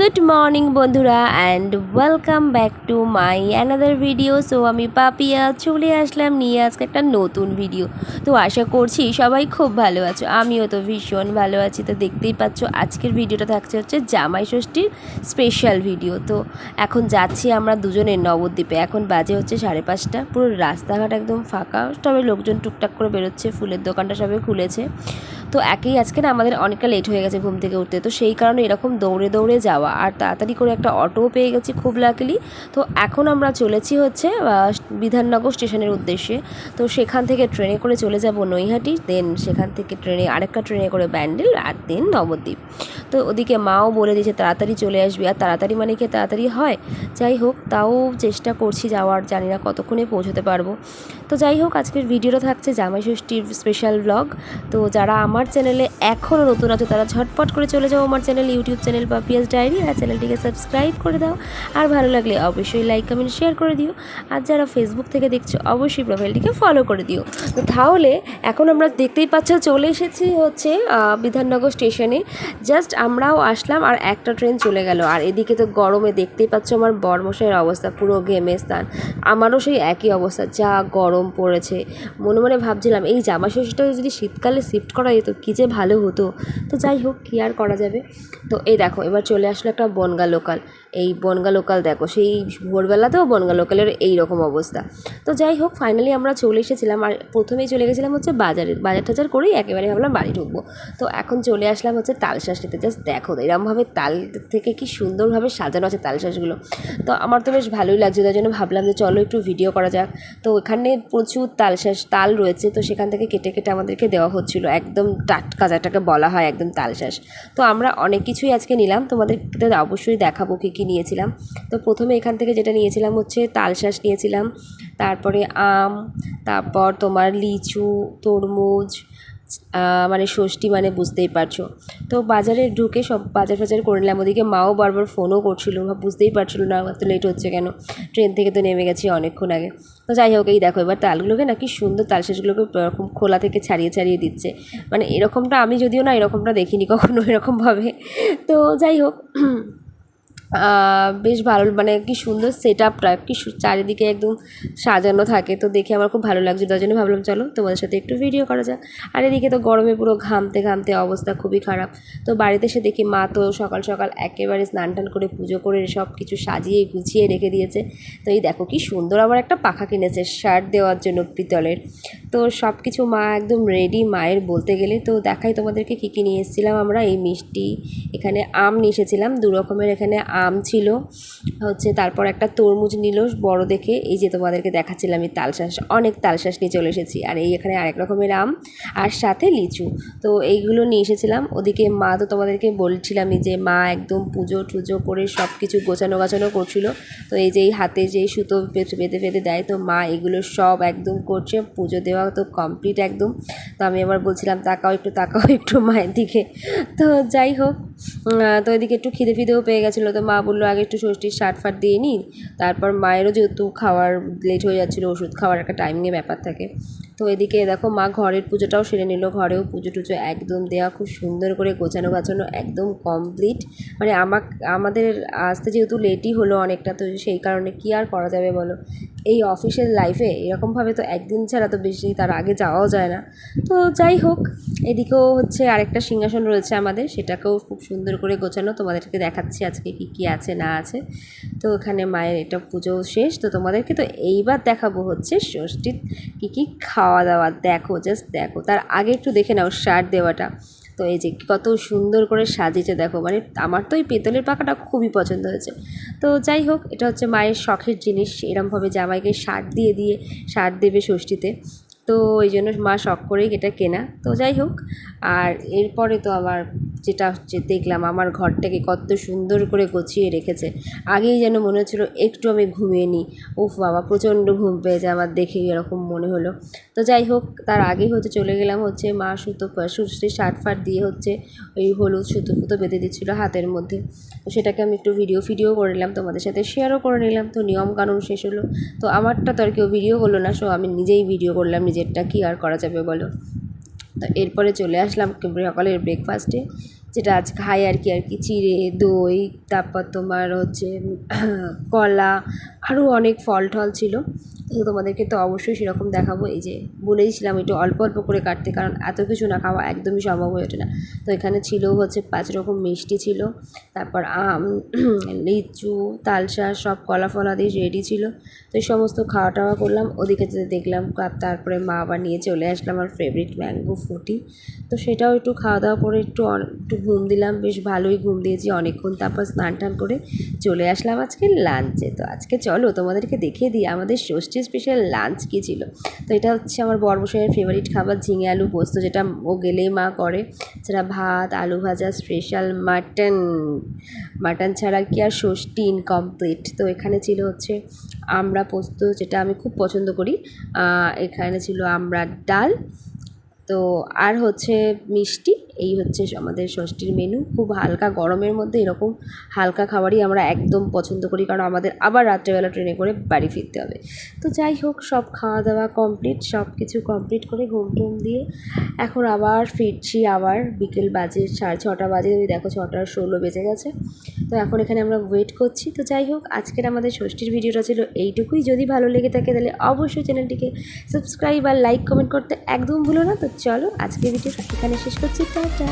Good morning বন্ধুরা and welcome back to my another video so আমি পাপিয়া চলে আসলাম নিয়ে আজকে একটা নতুন ভিডিও তো আশা করছি সবাই খুব ভালো আছো। আমিও তো ভীষণ ভালো আছি। তো দেখতেই পাচ্ছ আজকের ভিডিওটা থাকছে হচ্ছে জামাই ষষ্ঠীর স্পেশাল ভিডিও তো এখন যাচ্ছি আমরা দুজনে নবদ্বীপে। এখন বাজে হচ্ছে সাড়ে পাঁচটা। পুরো রাস্তাঘাট একদম ফাঁকা। তবে লোকজন টুকটাক করে বেরোচ্ছে। ফুলের দোকানটা সবে খুলেছে। তো একেই আজকে না আমাদের অনেকটা লেট হয়ে গেছে ঘুম থেকে উঠতে। তো সেই কারণে এরকম দৌড়ে দৌড়ে যাওয়া। আর তাড়াতাড়ি করে একটা অটোও পেয়ে গেছি খুব লাকিলি তো এখন আমরা চলেছি হচ্ছে বিধাননগর স্টেশনের উদ্দেশ্যে। তো সেখান থেকে ট্রেনে করে চলে যাব নৈহাটি দেন সেখান থেকে ট্রেনে আরেকটা ট্রেনে করে ব্যান্ডেল আর দেন নবদ্বীপ। তো ওদিকে মাও বলে দিয়েছে, তাড়াতাড়ি চলে আসবি। আর তাড়াতাড়ি মানে কি তাড়াতাড়ি হয়? যাই হোক, তাও চেষ্টা করছি যাওয়ার, জানি না কতক্ষণে পৌঁছতে পারব। তো যাই হোক, আজকের ভিডিওটা থাকছে জামাই ষষ্ঠীর স্পেশাল ব্লগ তো যারা আমার চ্যানেলে এখনও নতুন আছে, তারা ঝটপট করে চলে যাও আমার চ্যানেল ইউটিউব চ্যানেল বা পিএস ডায়েরি আর চ্যানেলটিকে সাবস্ক্রাইব করে দাও। আর ভালো লাগলে অবশ্যই লাইক কমেন্ট শেয়ার করে দিও। আর যারা ফেসবুক থেকে দেখছ, অবশ্যই প্রোফাইলটিকে ফলো করে দিও। তো তাহলে এখন আমরা দেখতেই পাচ্ছ, চলে এসেছি হচ্ছে বিধাননগর স্টেশনে জাস্ট আমরাও আসলাম আর একটা ট্রেন চলে গেল। আর এদিকে তো গরমে দেখতেই পাচ্ছ আমার বরমশাইয়ের অবস্থা, পুরো ঘেমে স্নান। আমারও সেই একই অবস্থা, যা গরম পড়েছে। মনে মনে ভাবছিলাম, এই জামা ষষ্ঠীটা যদি শীতকালে শিফট করা যেত, কী যে ভালো হতো। তো যাই হোক, কী আর করা যাবে? তো এই দেখো, এবার চলে আসলো একটা বনগা লোকাল এই বনগা লোকাল দেখো, সেই ভোরবেলাতেও বনগা লোকালের এই রকম অবস্থা। তো যাই হোক ফাইনালি আমরা চলে এসেছিলাম। আর প্রথমেই চলে গেছিলাম হচ্ছে বাজারে। বাজার টাজার করেই একেবারে ভাবলাম বাড়ি ঢুকবো। তো এখন চলে আসলাম হচ্ছে তালশ্বাস নিতে। জাস্ট দেখো, এরমভাবে তাল থেকে কি সুন্দরভাবে সাজানো আছে তালশ্বাসগুলো তো আমার তো বেশ ভালোই লাগছে, তাই জন্য ভাবলাম যে চলো একটু ভিডিও করা যাক। তো এখানে প্রচুর তালশ্বাস তাল রয়েছে, তো সেখান থেকে কেটে কেটে আমাদেরকে দেওয়া হচ্ছিল। একদম টাটকা যেটাকে বলা হয়, একদম তালশ্বাস তো আমরা অনেক কিছুই আজকে নিলাম তোমাদের অবশ্যই দেখাবো কী কী নিয়েছিলাম। তো প্রথমে এখান থেকে যেটা নিয়েছিলাম হচ্ছে তালশ্বাস নিয়েছিলাম। তারপরে আম, তারপর তোমার লিচু, তরমুজ মানে ষষ্ঠী মানে বুঝতেই পারছ। তো বাজারে ঢুকে সব বাজার ফাজার করে নিলাম। ওদিকে মাও বারবার ফোনও করছিল বুঝতেই পারছিল না এত লেট হচ্ছে কেন। ট্রেন থেকে তো নেমে গেছি অনেকক্ষণ আগে। তো যাই হোক, এই দেখো, এবার তালগুলোকে নাকি সুন্দর তালশেষগুলোকে এরকম খোলা থেকে ছাড়িয়ে ছাড়িয়ে দিচ্ছে। মানে এরকমটা আমি যদিও না, এরকমটা দেখিনি কখনো এরকমভাবে। তো যাই হোক বেশ ভালো মানে কি সুন্দর সেট আপটা কি চারিদিকে একদম সাজানো থাকে। তো দেখে আমার খুব ভালো লাগছে জন্য ভাবলাম চলো তোমাদের সাথে একটু ভিডিও করা যাক। আর এদিকে তো গরমে পুরো ঘামতে ঘামতে অবস্থা খুবই খারাপ। তো বাড়িতে এসে দেখি মা তো সকাল সকাল একেবারে স্নান টান করে পুজো করে সব কিছু সাজিয়ে গুছিয়ে রেখে দিয়েছে। তো এই দেখো কি সুন্দর আবার একটা পাখা কিনেছে শার্ট দেওয়ার জন্য পিতলের। তো সব কিছু মা একদম রেডি মায়ের বলতে গেলে। তো দেখাই তোমাদেরকে কী কী নিয়ে এসেছিলাম আমরা। এই মিষ্টি, এখানে আম নিয়ে এসেছিলাম দু রকমের এখানে আম ছিল। হচ্ছে তারপর একটা তরমুজ নিল বড় দেখে। এই যে তোমাদেরকে দেখাচ্ছিলাম এই তালশাঁস অনেক তালশাঁস নিয়ে চলে এসেছি। আর এই এখানে আরেক রকমের আম আর সাথে লিচু। তো এইগুলো নিয়ে এসেছিলাম। ওদিকে মা তো তোমাদেরকে বলছিলামই যে মা একদম পুজো টুজো করে সব কিছু গোছানো গাছানো করছিল। তো এই যে এই হাতে যে সুতো বেঁধে বেঁধে দেয়, তো মা এগুলো সব একদম করছে। পুজো দেওয়া তো কমপ্লিট একদম। তো আমি আবার বলছিলাম, তাকাও একটু তাকাও একটু মায়ের দিকে। তো যাই হোক তো এদিকে একটু খিদে ফিদেও পেয়ে গেছিল। তো মা বলল, আগে একটু ষষ্ঠীর শার্ট ফাট দিয়ে নিই তারপর মায়েরও যেহেতু খাওয়ার লেট হয়ে যাচ্ছিল, ওষুধ খাওয়ার একটা টাইমিংয়ের ব্যাপার থাকে। তো এদিকে দেখো মা ঘরের পুজোটাও সেরে নিল। ঘরেও পুজো টুজো একদম দেওয়া খুব সুন্দর করে গোছানো গাছানো, একদম কমপ্লিট মানে আমাক, আমাদের আসতে যেহেতু লেটই হলো অনেকটা, তো সেই কারণে কি আর করা যাবে বলো? এই অফিসের লাইফে এরকমভাবে তো একদিন ছাড়া তো বেশি তার আগে যাওয়াও যায় না। তো যাই হোক, এদিকেও হচ্ছে আরেকটা সিংহাসন রয়েছে আমাদের, সেটাকেও খুব সুন্দর করে গোছানো। তোমাদেরকে দেখাচ্ছি আজকে কি কি আছে, না আছে। তো এখানে মায়ের এটা পুজো শেষ, তো তোমাদেরকে তো এইবার দেখাবো হচ্ছে ষষ্ঠীর কী কী খাওয়া দাওয়া। দেখো জাস্ট দেখো, তার আগে একটু দেখে নাও শার্ট দেওয়াটা। তো এই যে কত সুন্দর করে সাজিয়েছে, দেখো মানে আমার তো এই পেতলের পাখাটা খুবই পছন্দ হয়েছে। তো যাই হোক, এটা হচ্ছে মায়ের শখের জিনিস, এরমভাবে জামাইকে শার্ট দিয়ে দিয়ে শার্ট দেবে ষষ্ঠীতে। তো ওই জন্য মা শখ করেই এটা কেনা। তো যাই হোক, আর এরপরে তো আবার যেটা হচ্ছে দেখলাম, আমার ঘরটাকে কত সুন্দর করে গুছিয়ে রেখেছে। আগেই যেন মনে হচ্ছিল একটু আমি ঘুমিয়ে নিই। উফ বাবা, প্রচণ্ড ঘুম পেয়েছে আমার দেখে এরকম মনে হলো। তো যাই হোক, তার আগেই হচ্ছে চলে গেলাম হচ্ছে মা সুতো সুশ্রী শার্ট ফাট দিয়ে হচ্ছে ওই হলুদ সুতো ফুতো বেঁধে দিচ্ছিল হাতের মধ্যে। তো সেটাকে আমি একটু ভিডিও ফিডিও করে নিলাম, তোমাদের সাথে শেয়ারও করে নিলাম। তো নিয়মকানুন শেষ হলো। তো আমারটা তো আর কেউ ভিডিও করল না সো আমি নিজেই ভিডিও করলাম নিজেরটা কি আর করা যাবে বলো? তো এরপরে চলে আসলাম সকালের ব্রেকফাস্টে যেটা আজ খাই আর কি আর কি, চিড়ে, দই, তারপর তোমার হচ্ছে কলা আরও অনেক ফল টল ছিল। তো তোমাদেরকে তো অবশ্যই সেরকম দেখাবো। এই যে বলেইছিলাম একটু অল্প অল্প করে কাটতে, কারণ এত কিছু না খাওয়া একদমই সম্ভব হয়ে ওঠে না। তো এখানে ছিল হচ্ছে পাঁচ রকম মিষ্টি ছিল, তারপর আম, লিচু তালশাঁস সব কলা ফলা দিয়ে রেডি ছিল। তো এই সমস্ত খাওয়া টাওয়া করলাম, ওদিকে যেতে দেখলাম তারপরে মা আবার নিয়ে চলে আসলাম আমার ফেভারিট ম্যাঙ্গো ফুটি তো সেটাও একটু খাওয়া দাওয়া করে একটু একটু ঘুম দিলাম, বেশ ভালোই ঘুম দিয়েছি অনেকক্ষণ। তারপর স্নান টান করে চলে আসলাম আজকে লাঞ্চে তো আজকে চলো তোমাদেরকে দেখিয়ে দিই আমাদের ষষ্ঠী স্পেশাল লাঞ্চ কী ছিল? তো এটা হচ্ছে আমার বর্মশাইয়ের ফেভারিট খাবার, ঝিঙে আলু পোস্ত, যেটা ও গেলেই মা করে। সেটা ভাত, আলু ভাজা স্পেশাল মাটন মাটন ছাড়া কি আর ষষ্ঠী ইনকমপ্লিট তো এখানে ছিল হচ্ছে আমরা পোস্ত, যেটা আমি খুব পছন্দ করি। এখানে ছিল আমড়ার ডাল। তো আর হচ্ছে মিষ্টি। এই হচ্ছে আমাদের ষষ্ঠীর মেনু খুব হালকা গরমের মধ্যে এরকম হালকা খাবারই আমরা একদম পছন্দ করি, কারণ আমাদের আবার রাত্রেবেলা ট্রেনে করে বাড়ি ফিরতে হবে। তো যাই হোক, সব খাওয়া দাওয়া কমপ্লিট সব কিছু কমপ্লিট করে ঘুম টুম দিয়ে এখন আবার ফিরছি আবার বিকেল বাজে সাড়ে ছটা বাজে। দেখো ছটা ষোলো বেজে গেছে। তো এখন এখানে আমরা ওয়েট করছি। তো যাই হোক, আজকের আমাদের ষষ্ঠীর ভিডিওটা ছিল এইটুকুই। যদি ভালো লেগে থাকে তাহলে অবশ্যই চ্যানেলটিকে সাবস্ক্রাইব আর লাইক কমেন্ট করতে একদম ভুলো না। তো চলো আজকের ভিডিও এখানে শেষ করছি। টাটা।